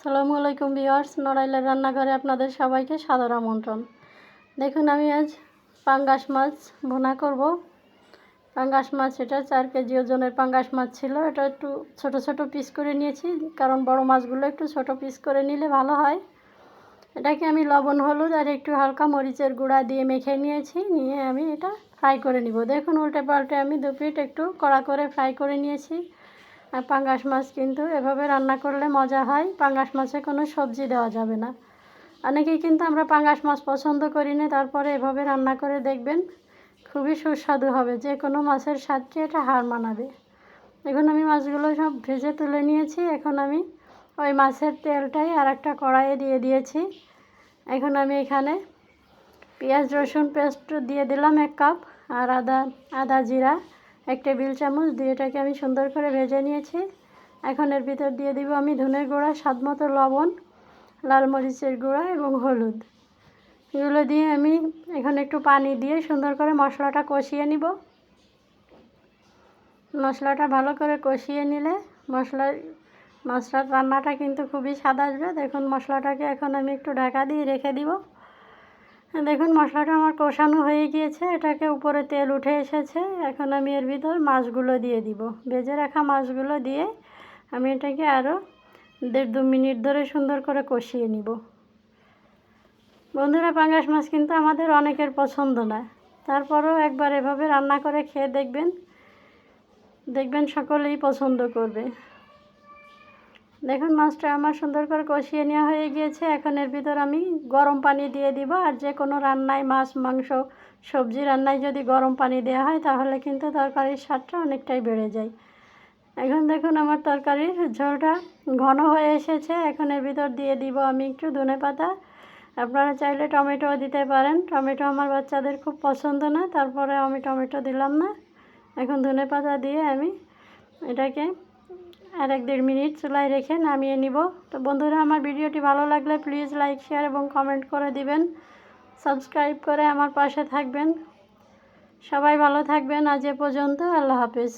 আসসালামু আলাইকুম ভিওয়ার্স নড়াইলের রান্নাঘরে আপনাদের সবাইকে সাদর আমন্ত্রণ। দেখুন, আমি আজ পাঙ্গাস মাছ ভুনা করব। পাঙ্গাস মাছ এটা চার কেজি ওজনের পাঙ্গাস মাছ ছিল। এটা একটু ছোট ছোট পিস করে নিয়েছি, কারণ বড় মাছগুলো একটু ছোট পিস করে নিলে ভালো হয়। এটাকে আমি লবণ, হলুদ আর একটু হালকা মরিচের গুঁড়া দিয়ে মেখে নিয়েছি। নিয়ে আমি এটা ফ্রাই করে নিব। দেখুন, উল্টে পাল্টে আমি দু পিট একটু কড়া করে ফ্রাই করে নিয়েছি। আর পাঙ্গাস মাছ কিন্তু এভাবে রান্না করলে মজা হয়। পাঙ্গাস মাছে কোনো সবজি দেওয়া যাবে না। অনেকেই কিন্তু আমরা পাঙ্গাস মাছ পছন্দ করি না, তারপরে এভাবে রান্না করে দেখবেন খুবই সুস্বাদু হবে। যে কোনো মাছের স্বাদকে এটা হার মানাবে। এখন আমি মাছগুলো সব ভেজে তুলে নিয়েছি। এখন আমি ওই মাছের তেলটাই আর একটা কড়াইয়ে দিয়ে দিয়েছি। এখন আমি এখানে পেঁয়াজ রসুন পেস্ট দিয়ে দিলাম এক কাপ আর আদা আদা জিরা এক টেবিল চামচ দিয়ে এটাকে আমি সুন্দর করে ভেজে নিয়েছি। এখন এর ভিতর দিয়ে দিব আমি ধনের গুঁড়া, স্বাদ মতো লবণ, লাল মরিচের গুঁড়া এবং হলুদ। এগুলো দিয়ে আমি এখন একটু পানি দিয়ে সুন্দর করে মশলাটা কষিয়ে নিব। মশলাটা ভালো করে কষিয়ে নিলে মশলা, মশলার রান্নাটা কিন্তু খুবই স্বাদ আসবে। দেখুন, মশলাটাকে এখন আমি একটু ঢাকা দিয়ে রেখে দিব। দেখুন, মশলাটা আমার কষানো হয়ে গিয়েছে। এটাকে উপরে তেল উঠে এসেছে। এখন আমি এর ভিতর মাছগুলো দিয়ে দিব। ভেজে রাখা মাছগুলো দিয়ে আমি এটাকে আরও দেড় দু মিনিট ধরে সুন্দর করে কষিয়ে নিব। বন্ধুরা, পাঙ্গাস মাছ কিন্তু আমাদের অনেকের পছন্দ না। তারপরেও একবার এভাবে রান্না করে খেয়ে দেখবেন দেখবেন সকলেই পছন্দ করবে। দেখুন মাছটা আমার সুন্দর করে কষিয়ে নেওয়া হয়ে গিয়েছে। এখন এর ভিতর আমি গরম পানি দিয়ে দিব। আর যে কোনো রান্নায় মাছ, মাংস, সবজি রান্নায় যদি গরম পানি দেওয়া হয়, তাহলে কিন্তু তরকারির স্বাদটা অনেকটাই বেড়ে যায়। এখন দেখুন আমার তরকারির ঝোলটা ঘন হয়ে এসেছে। এখন এর ভিতর দিয়ে দিব আমি একটু ধনে পাতা। আপনারা চাইলে টমেটোও দিতে পারেন। টমেটো আমার বাচ্চাদের খুব পছন্দ না, তারপরে আমি টমেটো দিলাম না। এখন ধনে পাতা দিয়ে আমি এটাকে আর এক দেড় মিনিট চুলাই রেখে নামিয়ে নিব। তো বন্ধুরা, আমার ভিডিওটি ভালো লাগলে প্লিজ লাইক শেয়ার এবং কমেন্ট করে দিবেন। সাবস্ক্রাইব করে আমার পাশে থাকবেন। সবাই ভালো থাকবেন। আজ এ পর্যন্ত আল্লাহ হাফিজ।